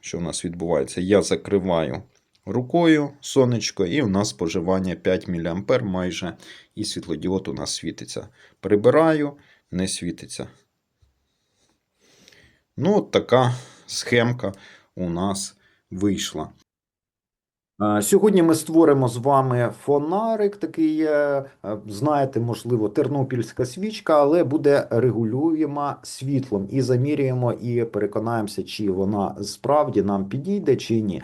що у нас відбувається? Я закриваю рукою сонечко, і у нас споживання 5 мА майже, і світлодіод у нас світиться. Прибираю, не світиться. Ну, от така схемка у нас вийшла. Сьогодні ми створимо з вами фонарик, такий, знаєте, можливо, тернопільська свічка, але буде регулюєма світлом і замірюємо і переконаємося, чи вона справді нам підійде, чи ні.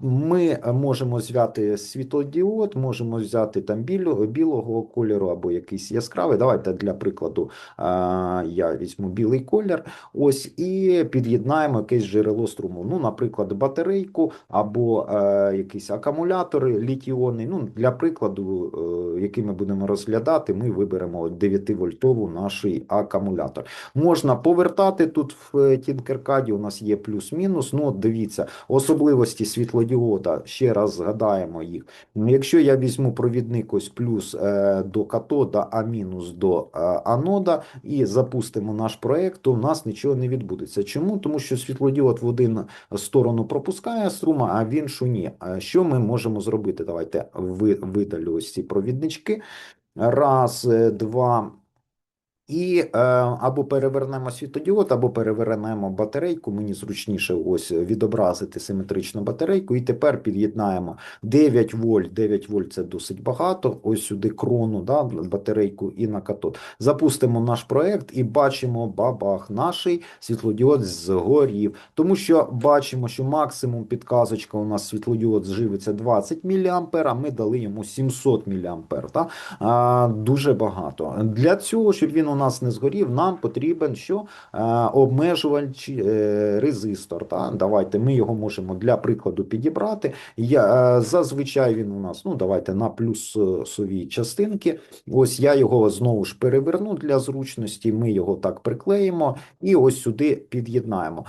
Ми можемо взяти світлодіод, можемо взяти там біло- білого кольору або якийсь яскравий. Давайте для прикладу я візьму білий колір. Ось і під'єднаємо якесь джерело струму. Ну, наприклад, батарейку або е, якісь акумулятори літіони. Ну, для прикладу, е, який ми будемо розглядати, ми виберемо 9-вольтову наш акумулятор. Можна повертати тут в е, Tinkercad, у нас є плюс-мінус. Ну, дивіться, особливості світлодіода. Ще раз згадаємо їх. Якщо я візьму провідник ось плюс е, до катода, а мінус до анода, і запустимо наш проект, то в нас нічого не відбудеться. Чому? Тому що світлодіод в один сторону пропускає струма, а в іншу ні. Що ми можемо зробити? Давайте видалю ось ці провіднички. Раз, два, два. І е, або перевернемо світодіод, або перевернемо батарейку. Мені зручніше ось відобразити симетричну батарейку. І тепер під'єднаємо 9 вольт. 9 вольт це досить багато. Ось сюди крону, да, батарейку і на катод. Запустимо наш проект і бачимо бабах, наш світлодіод згорів. Тому що бачимо, що максимум підказочка у нас світлодіод живиться 20 мА, а ми дали йому 700 мА. Та? А, дуже багато. Для цього, щоб він у нас не згорів, нам потрібен що? Обмежувач е, резистор. Та? Давайте ми його можемо для прикладу підібрати. Я, е, зазвичай він у нас, ну давайте на плюсовій частинки. Ось я його знову ж переверну для зручності. Ми його так приклеїмо і ось сюди під'єднаємо.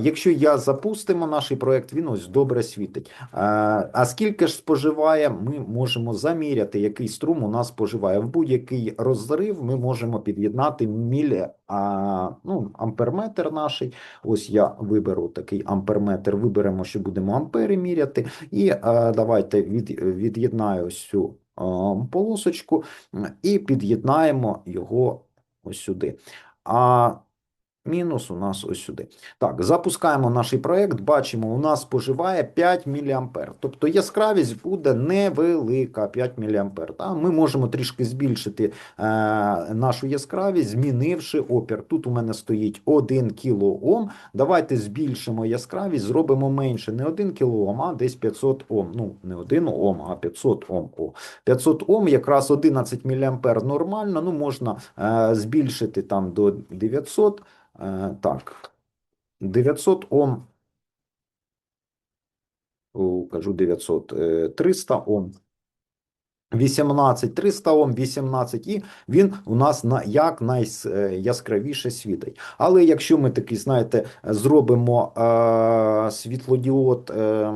Якщо я запустимо наш проект, він ось добре світить. А, а скільки ж споживає, ми можемо заміряти, який струм у нас споживає. В будь-який розрив ми можемо під'єднати мілі, а, ну, амперметр наш. Ось я виберу такий амперметр, виберемо, що будемо ампери міряти. І а, давайте від, від'єднаю ось цю а, полосочку і під'єднаємо його ось сюди. А Мінус у нас ось сюди. Так, запускаємо наш проект. Бачимо, у нас споживає 5 мА. Тобто яскравість буде невелика 5 мА. Та? Ми можемо трішки збільшити е, нашу яскравість, змінивши опір. Тут у мене стоїть 1 кОм. Давайте збільшимо яскравість, зробимо менше. Не 1 кОм, а десь 500 Ом. Ну, не 1 Ом, а 500 Ом. О, 500 Ом, якраз 11 мА нормально. Ну, можна е, збільшити там до 900. Е, Так, 900 Ом. Кажу 900, е, 300 Ом. 18, 300 Ом, 18, і він у нас на як найяскравіше світить. Але якщо ми такий, знаєте, зробимо е, світлодіод е,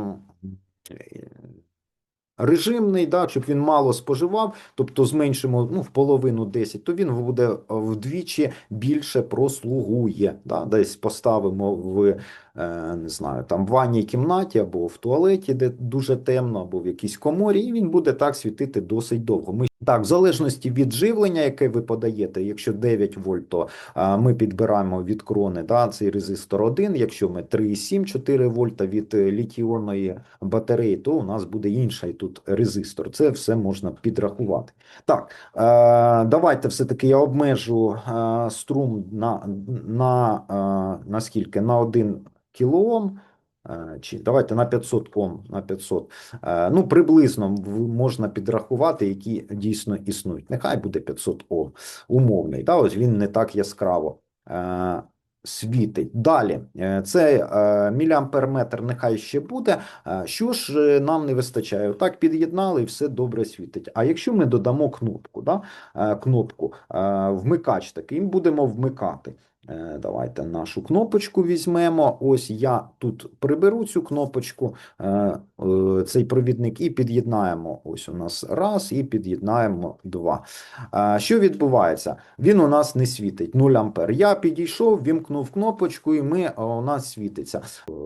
режимний, да, щоб він мало споживав, тобто зменшимо ну, в половину 10, то він буде вдвічі більше прослугує. Да, десь поставимо в е, не знаю, там в ванній кімнаті або в туалеті, де дуже темно, або в якійсь коморі, і він буде так світити досить довго. Ми так, в залежності від живлення, яке ви подаєте, якщо 9 вольт, то а, ми підбираємо від крони да, цей резистор 1, якщо ми 3,7 4 вольта від е, літіонної батареї, то у нас буде інший тут резистор. Це все можна підрахувати. Так, е, давайте все-таки я обмежу е, струм на, на, е, на скільки? На 1 кілоом. Е, Чи давайте на 500 Ом, на 500. Е, Ну, приблизно можна підрахувати, які дійсно існують. Нехай буде 500 Ом, умовний. Да? Ось він не так яскраво е, світить. Далі, е, це е, міліамперметр нехай ще буде. Що ж нам не вистачає? Так під'єднали і все добре світить. А якщо ми додамо кнопку, да? кнопку вмикач такий, будемо вмикати. Е, Давайте нашу кнопочку візьмемо. Ось я тут приберу цю кнопочку, е, е, цей провідник, і під'єднаємо. Ось у нас раз, і під'єднаємо два. Що відбувається? Він у нас не світить 0 ампер. Я підійшов, вімкнув кнопочку, і ми, у нас світиться,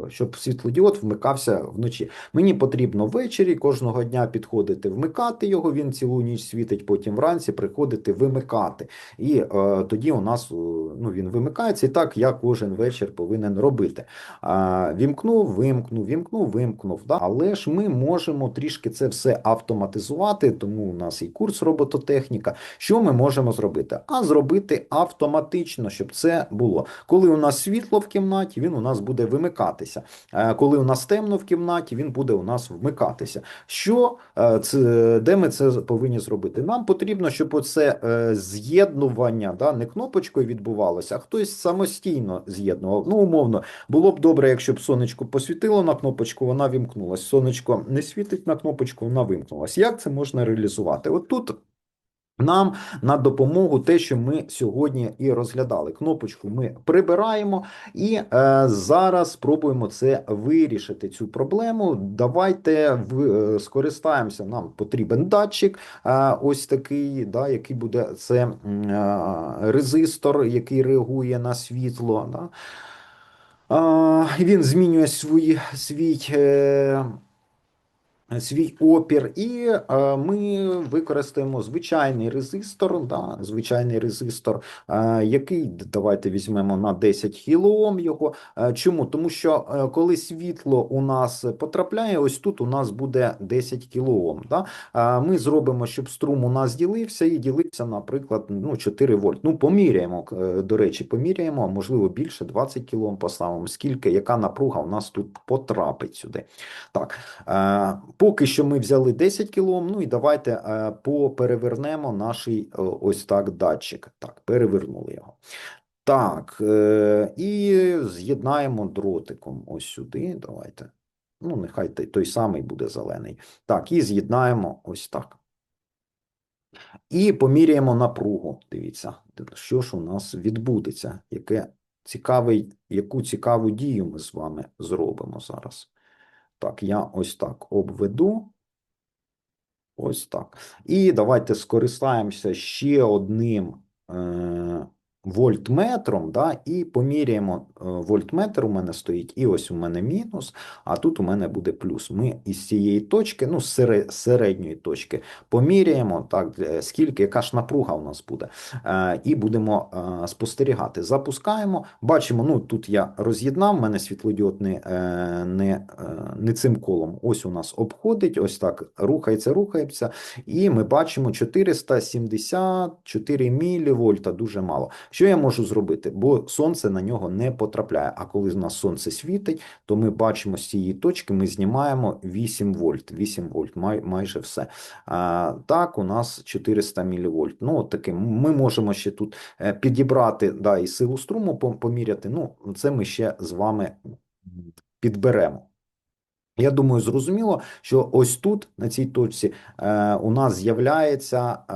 щоб світлодіод вмикався вночі. Мені потрібно ввечері кожного дня підходити, вмикати його. Він цілу ніч світить, потім вранці приходити вимикати. І тоді у нас ну, він вимикається, і так я кожен вечір повинен робити. А, вімкнув, вимкнув, вімкнув, вимкнув. Да? Але ж ми можемо трішки це все автоматизувати, тому у нас і курс робототехніка. Що ми можемо зробити? А зробити автоматично, щоб це було. Коли у нас світло в кімнаті, він у нас буде вимикатися. Е, Коли у нас темно в кімнаті, він буде у нас вмикатися. Що е, це, де ми це повинні зробити? Нам потрібно, щоб оце е, з'єднування, да, не кнопочкою відбувалося, а хтось самостійно з'єднував. Ну, умовно, було б добре, якщо б сонечко посвітило на кнопочку, вона вімкнулась. Сонечко не світить на кнопочку, вона вимкнулась. Як це можна реалізувати? От тут. Нам на допомогу те, що ми сьогодні і розглядали. Кнопочку ми прибираємо і е, зараз спробуємо це вирішити. Цю проблему. Давайте в, е, скористаємося. Нам потрібен датчик, е, ось такий, да, який буде це е, резистор, який реагує на світло. Да. А, він змінює свій, свій е, свій опір, і е, ми використаємо звичайний резистор, да, звичайний резистор, е, який давайте візьмемо на 10 кОм його. Е, чому? Тому що е, коли світло у нас потрапляє, ось тут у нас буде 10 кОм. Да? Е, ми зробимо, щоб струм у нас ділився і ділився, наприклад, ну, 4 вольт. Ну, поміряємо, е, до речі, поміряємо, а можливо більше 20 кОм поставимо, скільки, яка напруга у нас тут потрапить сюди. Так, е, поки що ми взяли 10 кОм, ну і давайте е, поперевернемо наш е, ось так датчик. Так, перевернули його. Так, е, і з'єднаємо дротиком ось сюди. Давайте. Ну, нехай той, той самий буде зелений. Так, і з'єднаємо ось так. І поміряємо напругу. Дивіться, що ж у нас відбудеться, яке цікавий, яку цікаву дію ми з вами зробимо зараз. Так, я ось так обведу. Ось так. І давайте скористаємося ще одним е, вольтметром, да, і поміряємо е, вольтметр у мене стоїть, і ось у мене мінус, а тут у мене буде плюс. Ми із цієї точки, ну, з середньої точки, поміряємо, так, скільки, яка ж напруга у нас буде, е, і будемо е, спостерігати. Запускаємо, бачимо, ну, тут я роз'єднав, в мене світлодіод не, не, не цим колом. Ось у нас обходить, ось так рухається, рухається, і ми бачимо 474 мілівольта, дуже мало. Що я можу зробити? Бо сонце на нього не потрапляє. А коли в нас сонце світить, то ми бачимо з цієї точки, ми знімаємо 8 вольт. 8 вольт, май, майже все. А, так, у нас 400 мілівольт. Ну, от. Ми можемо ще тут е, підібрати да, і силу струму поміряти. Ну, це ми ще з вами підберемо. Я думаю, зрозуміло, що ось тут, на цій точці, е, у нас з'являється е,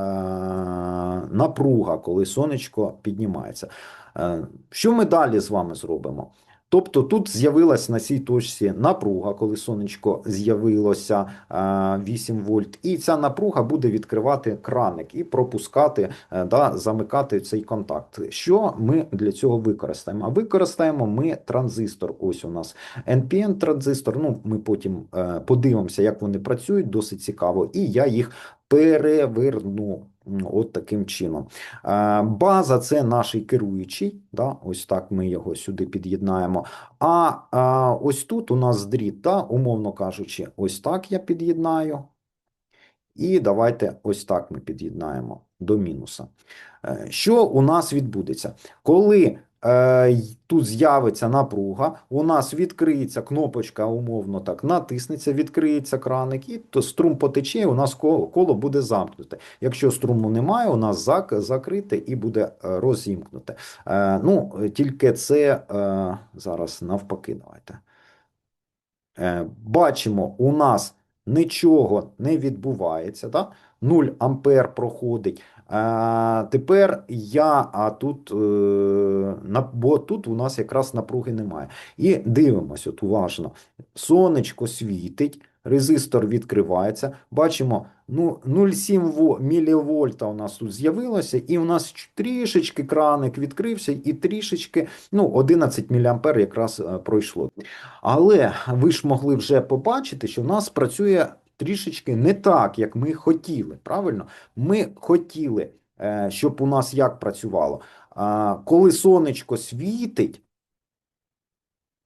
напруга, коли сонечко піднімається. Е, що ми далі з вами зробимо? Тобто тут з'явилась на цій точці напруга, коли сонечко з'явилося е, 8 вольт, і ця напруга буде відкривати краник і пропускати, е, да, замикати цей контакт. Що ми для цього використаємо? А використаємо ми транзистор. Ось у нас NPN транзистор. Ну, ми потім е, подивимося, як вони працюють, досить цікаво, і я їх переверну. От таким чином. База це наш керуючий, да? ось так ми його сюди під'єднаємо. А, ось тут у нас дріт, да? умовно кажучи, ось так я під'єднаю. І давайте ось так ми під'єднаємо до мінуса. Е, Що у нас відбудеться? Коли тут з'явиться напруга, у нас відкриється кнопочка, умовно так, натиснеться, відкриється краник, і то струм потече, у нас коло, коло буде замкнуте. Якщо струму немає, у нас зак, закрите і буде е, розімкнуте. Е, ну, е, тільки це е, зараз навпаки, давайте. Е, бачимо, у нас нічого не відбувається, да? 0 ампер проходить. А, тепер я, а тут, е, бо тут у нас якраз напруги немає. І дивимось, от уважно. Сонечко світить, резистор відкривається. Бачимо, ну 0,7 во- мілівольта у нас тут з'явилося, і у нас трішечки краник відкрився, і трішечки, ну, 11 мА якраз е, пройшло. Але ви ж могли вже побачити, що в нас працює трішечки не так, як ми хотіли. Правильно? Ми хотіли, е, щоб у нас як працювало. Коли сонечко світить,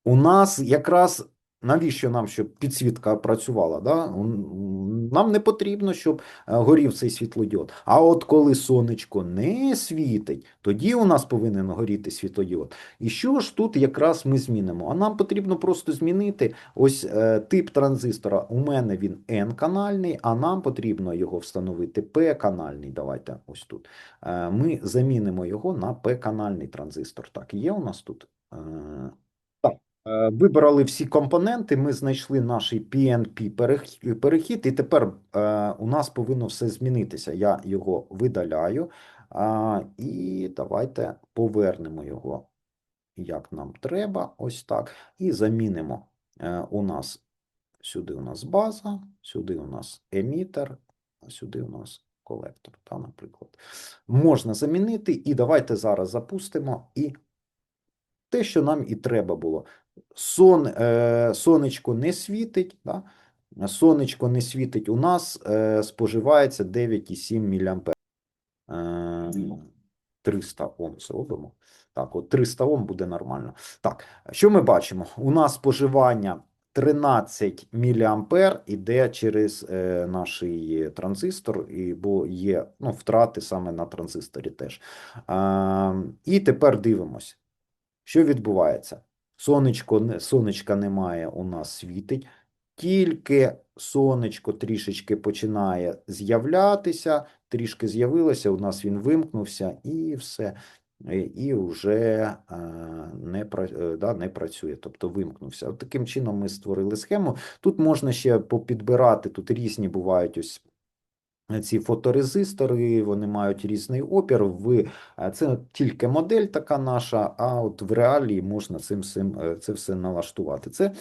у нас якраз навіщо нам, щоб підсвітка працювала? Да? Нам не потрібно, щоб е, горів цей світлодіод. А от коли сонечко не світить, тоді у нас повинен горіти світлодіод. І що ж тут якраз ми змінимо? А нам потрібно просто змінити ось е, тип транзистора. У мене він N-канальний, а нам потрібно його встановити P-канальний. Давайте ось тут. Е, ми замінимо його на P-канальний транзистор. Так, є у нас тут. Е, Вибрали всі компоненти, ми знайшли наш PNP перехід, і тепер е, у нас повинно все змінитися. Я його видаляю, і давайте повернемо його, як нам треба, ось так, і замінимо. Е, у нас сюди у нас база, сюди у нас емітер, а сюди у нас колектор, та, наприклад. Можна замінити, і давайте зараз запустимо і те, що нам і треба було. Сон, е, сонечко не світить, да? сонечко не світить, у нас е, споживається 9,7 мА. Е, 300 Ом зробимо. Так, от 300 Ом буде нормально. Так, що ми бачимо? У нас споживання 13 мА іде через е, наш транзистор, і, бо є ну, втрати саме на транзисторі теж. Е, і тепер дивимось. Що відбувається? Сонечко, не- сонечка немає, у нас світить. Тільки сонечко трішечки починає з'являтися, трішки з'явилося, у нас він вимкнувся і все. І- І вже е, не, е, да, не працює, тобто вимкнувся. От таким чином ми створили схему. Тут можна ще попідбирати, тут різні бувають ось ці фоторезистори, вони мають різний опір. В, е, це тільки модель така наша, а от в реалії можна цим, всім, е, це все налаштувати. Це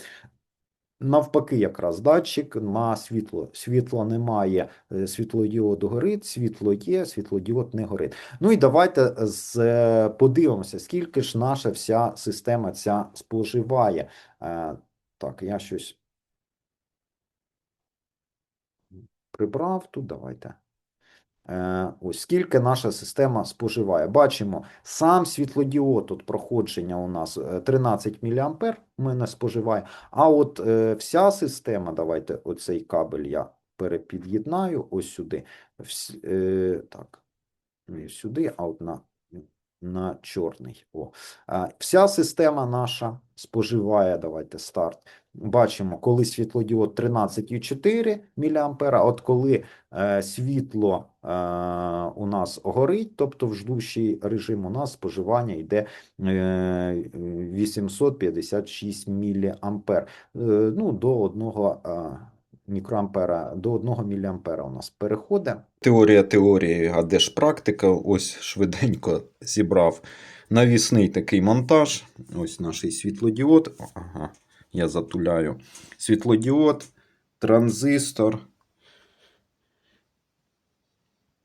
навпаки якраз датчик на світло. Світла немає, е, світлодіод горить, світло є, світлодіод не горить. Ну і давайте з, подивимося, скільки ж наша вся система ця споживає. Так, я щось прибрав тут, давайте. Е, Ось скільки наша система споживає. Бачимо, сам світлодіод, тут проходження у нас е, 13 мА у мене споживає. А от е, вся система, давайте оцей кабель я перепід'єднаю ось сюди. Е, так, не сюди, а от на, на чорний. О. Вся система наша споживає, давайте старт. Бачимо, коли світлодіод 13,4 мА, от коли е, світло е, у нас горить, тобто в ждущий режим у нас споживання йде е, 856 мА. Е, ну, до 1 е, мікроампера, до 1 мА у нас переходить. Теорія теорії, а де ж практика? Ось швиденько зібрав навісний такий монтаж. Ось наш світлодіод. Ага, я затуляю. Світлодіод, транзистор,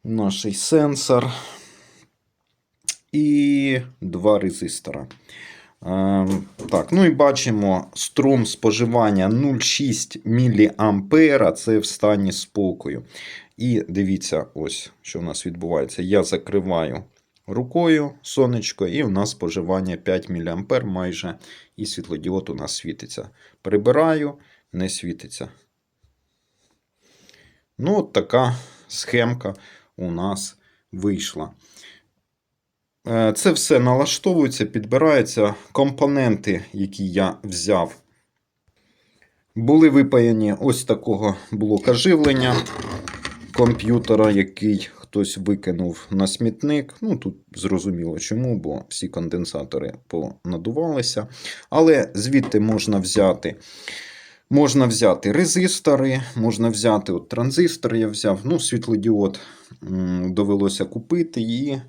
наш сенсор і два резистора. Ем, Так, ну і бачимо струм споживання 0,6 мА. Це в стані спокою. І дивіться, ось що у нас відбувається. Я закриваю рукою сонечко, і у нас споживання 5 мА майже, і світлодіод у нас світиться. Прибираю, не світиться. Ну, от така схемка у нас вийшла. Е, Це все налаштовується, підбирається. Компоненти, які я взяв, були випаяні ось такого блока живлення комп'ютера, який хтось викинув на смітник. Ну, тут зрозуміло чому, бо всі конденсатори понадувалися. Але звідти можна взяти Можна взяти резистори, можна взяти от транзистор, я взяв, ну, світлодіод довелося купити і